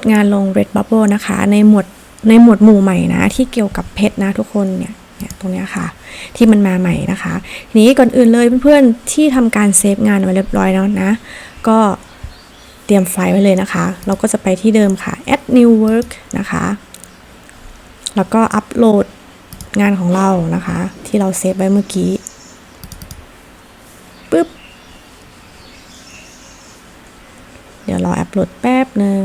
ดงานลง Redbubble นะคะ ในหมวดในหมวดหมู่ใหม่นะ ที่เกี่ยวกับเพชรนะทุกคนเนี่ยเนี่ยตรงนี้ค่ะ ที่มันมาใหม่นะคะทีนี้ก่อนอื่นเลยเพื่อนๆที่ทำการเซฟงานไว้เรียบร้อยแล้วนะ ก็เตรียมไฟล์ไว้เลยนะคะ เราก็จะไปที่เดิมค่ะ add new work นะคะ แล้วก็อัปโหลดงานของเรานะคะ ที่เราเซฟไว้เมื่อกี้ปึ๊บ เดี๋ยวรออัปโหลดแป๊บหนึ่ง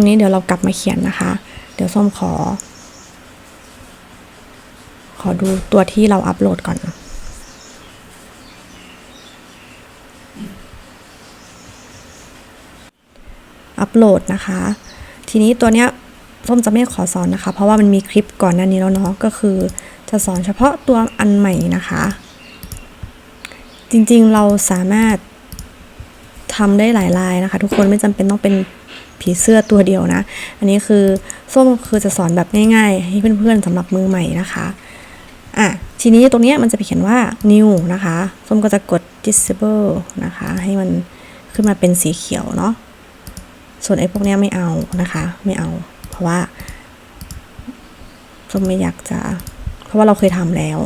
รงนี้เดี๋ยวเรากลับมาเขียนนะคะ เดี๋ยวส้มขอ ขอดูตัวที่เราอัปโหลดก่อนอัปโหลดนะคะ ทีนี้ตัวเนี้ยส้มจะไม่ขอสอนนะคะ เพราะว่ามันมีคลิปก่อนหน้านี้แล้วเนาะก็คือ จะสอนเฉพาะตัวอันใหม่นะคะ จริงๆเราสามารถทำได้หลายลายนะคะ ทุกคนไม่จำเป็นต้องเป็น ผีเสื้อตัวเดียวนะ อันนี้คือส้มคือจะสอนแบบง่ายๆ ให้เพื่อนๆสำหรับมือใหม่นะคะอะทีนี้ตรงนี้มันจะไปเขียนว่า new นะคะ ส้มก็จะกด disable นะคะ ให้มันขึ้นมาเป็นสีเขียวเนาะส่วนไอ้พวกเนี้ยไม่เอานะคะ ไม่เอา เพราะว่าส้มไม่อยากจะ เพราะว่าเราเคยทำแล้ว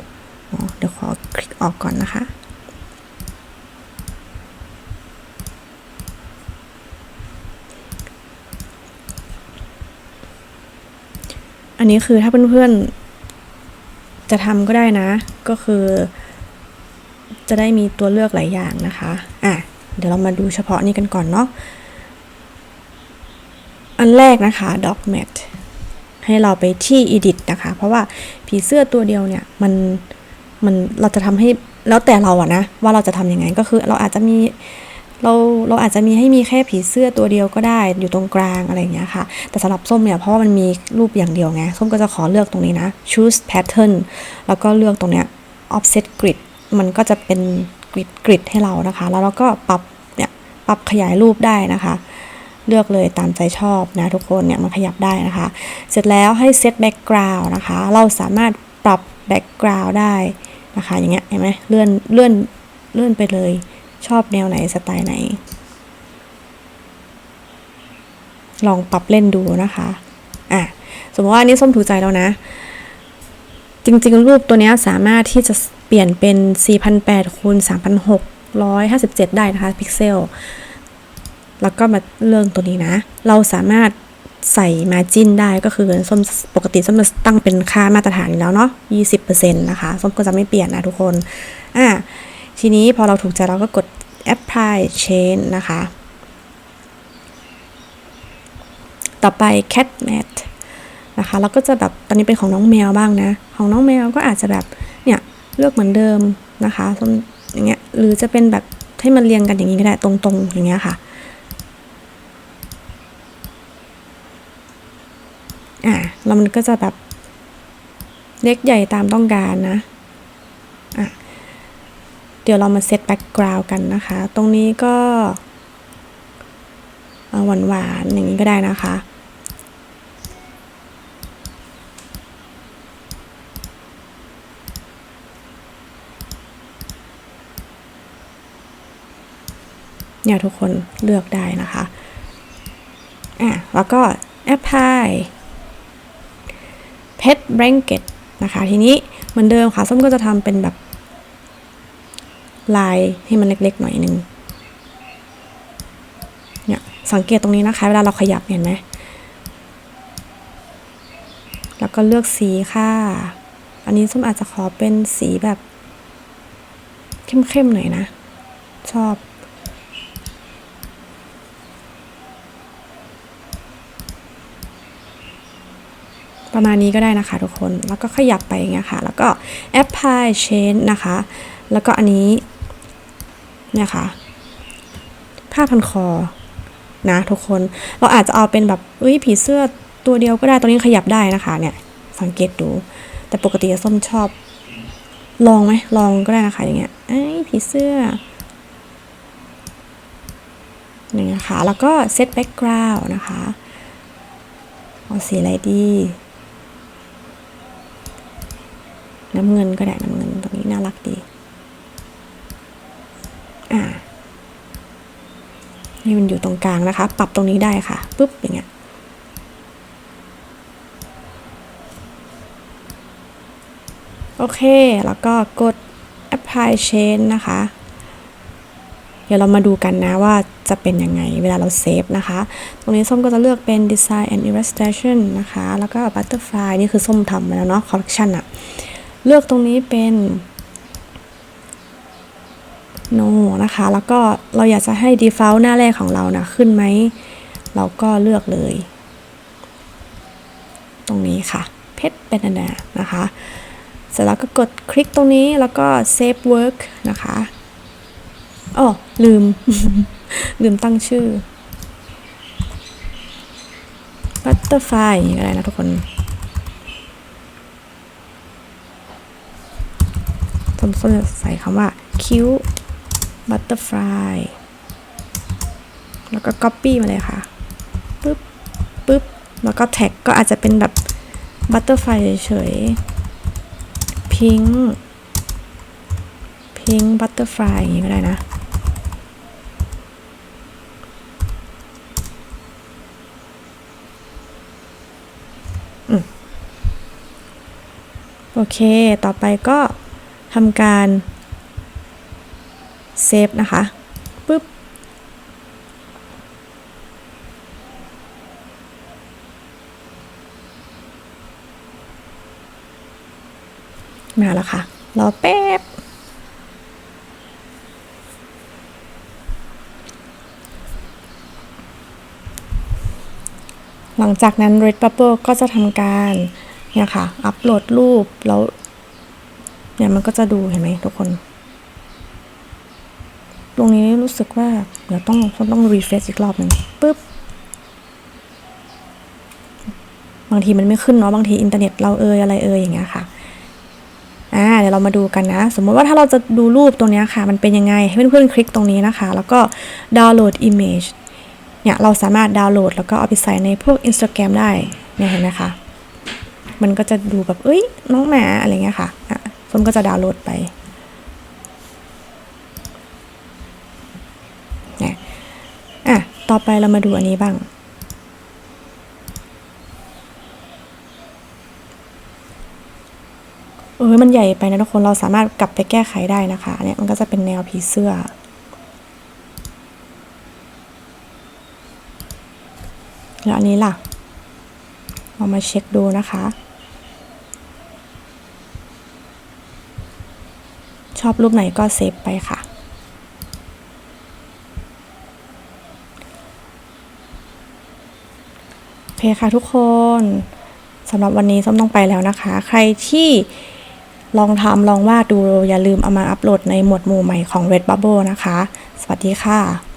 เดี๋ยวขอคลิกออกก่อนนะคะ อันนี้คือถ้าเพื่อนๆ จะทำก็ได้นะ ก็คือ จะได้มีตัวเลือกหลายอย่างนะคะ อะ เดี๋ยวเรามาดูเฉพาะนี้กันก่อนเนาะ อันแรกนะคะ document ให้เราไปที่ edit นะคะ เพราะว่าผีเสื้อตัวเดียวเนี่ย มัน มัน เราจะทำให้ แล้วแต่เราอะนะ ว่าเราจะทำยังไง ก็คือเราอาจจะมี เราเราอาจจะมีให้มีแค่ผีเสื้อตัวเดียวก็ได้อยู่ตรงกลางอะไรอย่างเงี้ยค่ะ แต่สำหรับส้มเนี่ยเพราะว่ามันมีรูปอย่างเดียวไง ส้มก็จะขอเลือกตรงนี้นะ choose pattern แล้วก็เลือกตรงเนี้ย offset grid มันก็จะเป็นกริดกริดให้เรานะคะ แล้วเราก็ปรับเนี่ยปรับขยายรูปได้นะคะ เลือกเลยตามใจชอบนะทุกคนเนี่ยมันขยับได้นะคะ เสร็จแล้วให้ set background นะคะ เราสามารถปรับ background ได้นะคะ อย่างเงี้ยเห็นไหมเลื่อนเลื่อนเลื่อนไปเลย ชอบแนวไหนสไตล์ไหน ลองปรับเล่นดูนะคะอะสมมติว่าอันนี้ส้มถูกใจแล้วนะ จริงๆ รูปตัวนี้สามารถที่จะเปลี่ยนเป็น 4,800คูณ3,657 ได้นะคะ พิกเซล แล้วก็มาเรื่องตัวนี้นะ เราสามารถใส่ margin ได้ก็คือส้มปกติส้มจะตั้งเป็นค่ามาตรฐานแล้วเนาะ20%นะคะ ส้มก็จะไม่เปลี่ยนนะทุกคน อะ ทีนี้พอเราถูกใจเราก็กด apply change นะคะ ต่อไป cat mat นะคะเราก็จะแบบตอนนี้เป็นของน้องแมวบ้างนะ ของน้องแมวก็อาจจะแบบเนี่ยเลือกเหมือนเดิมนะคะส้มอย่างเงี้ยหรือจะเป็นแบบให้มันเรียงกันอย่างนี้ก็ได้ตรงๆอย่างเงี้ยค่ะอะแล้วมันก็จะแบบเล็กใหญ่ตามต้องการนะ เดี๋ยวเรามาเซตแบ็กกราวด์กันนะคะ ตรงนี้ก็หวานหวานๆอย่างนี้ก็ได้นะคะ เนี่ยทุกคนเลือกได้นะคะ อะ แล้วก็ apply pet blanket นะคะ ทีนี้เหมือนเดิมค่ะ ส้มก็จะทำเป็นแบบ ลายให้มันเล็กๆหน่อยนึงเนี่ยสังเกตตรงนี้นะคะเวลาเราขยับเห็นไหมแล้วก็เลือกสีค่ะ อันนี้ส้มอาจจะขอเป็นสีแบบเข้มๆหน่อยนะ ชอบประมาณนี้ก็ได้นะคะทุกคน แล้วก็ขยับไปอย่างเงี้ยค่ะ แล้วก็ apply change นะคะ แล้วก็อันนี้ เนี่ยค่ะ ผ้าพันคอ นะทุกคน เราอาจจะเอาเป็นแบบเอ้ยผีเสื้อตัวเดียวก็ได้ ตัวนี้ขยับได้นะคะ เนี่ย สังเกตดู แต่ปกติส้มชอบ ลองไหม ลองก็ได้นะคะ อย่างเงี้ยเอ้ยผีเสื้ออย่างเงี้ยค่ะ แล้วก็ set background นะคะ เอาสีอะไรดีน้ำเงินก็ได้น้ำเงินตรงนี้น่ารักดี นี่มันอยู่ตรงกลางนะคะ ปรับตรงนี้ได้ค่ะปุ๊บอย่างเงี้ยโอเค แล้วก็กด apply change นะคะ เดี๋ยวเรามาดูกันนะว่าจะเป็นยังไงเวลาเราเซฟนะคะ ตรงนี้ส้มก็จะเลือกเป็น design and illustration นะคะ แล้วก็ butterfly นี่คือส้มทำมาแล้วเนาะ collection อะเลือกตรงนี้เป็น no นะคะ แล้วก็เราอยากจะให้ default หน้าแรกของเรานะขึ้นไหม เราก็เลือกเลย ตรงนี้ค่ะ เพชรเป็นอันนะนะคะ เสร็จแล้วก็กดคลิกตรงนี้แล้วก็ save work นะคะอ๋อลืม ลืมตั้งชื่อ butterfly อย่างนี้ก็ได้นะทุกคนส้มส้มจะใส่คำว่า cute butterfly แล้วก็ copy มาเลยค่ะปึ๊บปึ๊บแล้วก็แท็กก็อาจจะเป็นแบบ butterfly เฉยๆ pink pink butterfly อย่างนี้ก็ได้นะโอเค ต่อไปก็ทำการ เซฟนะคะปึ๊บมาแล้วค่ะ รอแป๊บ หลังจากนั้น Redbubble ก็จะทำการเนี่ยค่ะ อัปโหลดรูปแล้วเนี่ยมันก็จะดูเห็นไหมทุกคน ตรงนี้รู้สึกว่าเดี๋ยวต้องต้อง refresh อีกรอบหนึ่งปึ๊บบางทีมันไม่ขึ้นเนาะบางทีอินเทอร์เน็ตเราเอยอะไรเอยอย่างเงี้ยค่ะอ่าเดี๋ยวเรามาดูกันนะ สมมติว่าถ้าเราจะดูรูปตรงเนี้ยค่ะ มันเป็นยังไงให้เพื่อนๆคลิกตรงนี้นะคะ แล้วก็ดาวน์โหลด image เนี่ยเราสามารถดาวน์โหลด แล้วก็เอาไปใส่ในพวก Instagram ได้เนี่ยเห็นไหมคะมันก็จะดูแบบเอ้ยน้องหมาอะไรเงี้ยค่ะอะส้มก็จะดาวน์โหลดไป ต่อไปเรามาดูอันนี้บ้าง เออมันใหญ่ไปนะทุกคน เราสามารถกลับไปแก้ไขได้นะคะ เนี่ยมันก็จะเป็นแนวผีเสื้อ แล้วอันนี้ล่ะ เรามาเช็คดูนะคะชอบรูปไหนก็เซฟไปค่ะ โอเค ค่ะทุกคนสำหรับวันนี้ส้มต้องไปแล้วนะคะ ใครที่ลองทำลองวาดดูอย่าลืมเอามาอัปโหลดในหมวดหมู่ใหม่ของ Redbubble นะคะ สวัสดีค่ะ